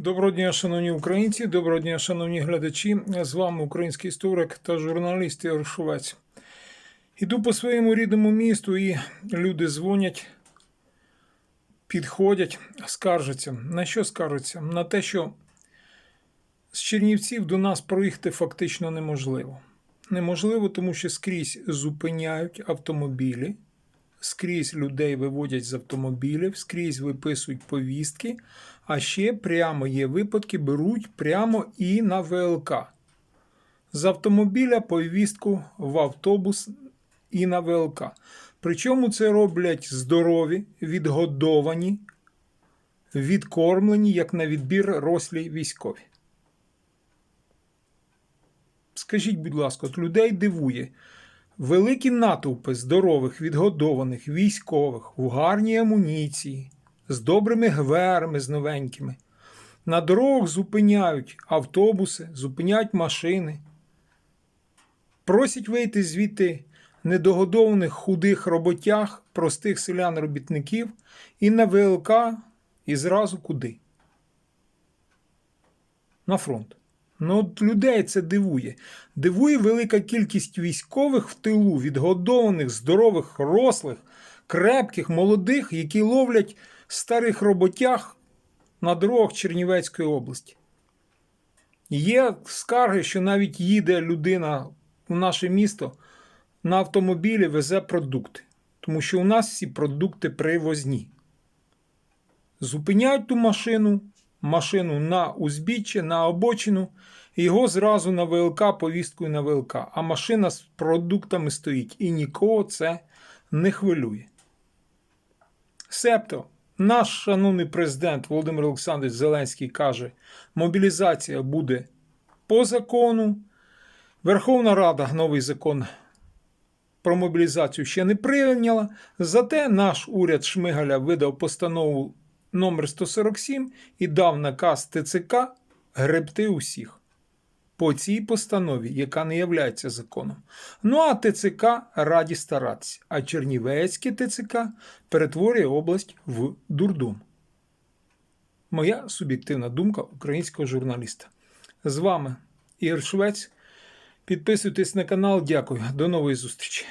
Доброго дня, шановні українці, доброго дня, шановні глядачі. З вами український історик та журналіст Ігор Шовець. Іду по своєму рідному місту, і люди дзвонять, підходять, скаржаться. На що скаржаться? На те, що з Чернівців до нас проїхати фактично неможливо. Неможливо, тому що скрізь зупиняють автомобілі, скрізь людей виводять з автомобілів, скрізь виписують повістки, а ще прямо є випадки, беруть прямо і на ВЛК. З автомобіля повістку в автобус і на ВЛК. Причому це роблять здорові, відгодовані, відкормлені, як на відбір рослі військові. Скажіть, будь ласка, от людей дивує. Великі натовпи здорових, відгодованих військових у гарній амуніції, з добрими гверами, з новенькими. На дорогах зупиняють автобуси, зупиняють машини. Просять вийти звідти недогодованих худих роботяг, простих селян-робітників і на ВЛК, і зразу куди? На фронт. Ну, от людей це дивує. Дивує велика кількість військових в тилу, відгодованих, здорових, рослих, крепких, молодих, які ловлять старих роботяг на дорогах Чернівецької області. Є скарги, що навіть їде людина в наше місто на автомобілі везе продукти, тому що у нас всі продукти привозні. Зупиняють ту машину, машину на узбіччя, на обочину, його зразу на ВЛК повісткою на ВЛК. А машина з продуктами стоїть і нікого це не хвилює. Себто, наш шановний президент Володимир Олександрович Зеленський каже, мобілізація буде по закону. Верховна Рада новий закон про мобілізацію ще не прийняла. Зате наш уряд Шмигаля видав постанову номер 147 і дав наказ ТЦК гребти усіх. По цій постанові, яка не являється законом. Ну а ТЦК раді старатися. А Чернівецьке ТЦК перетворює область в дурдом. Моя суб'єктивна думка українського журналіста. З вами Ігор Швець. Підписуйтесь на канал. Дякую. До нової зустрічі.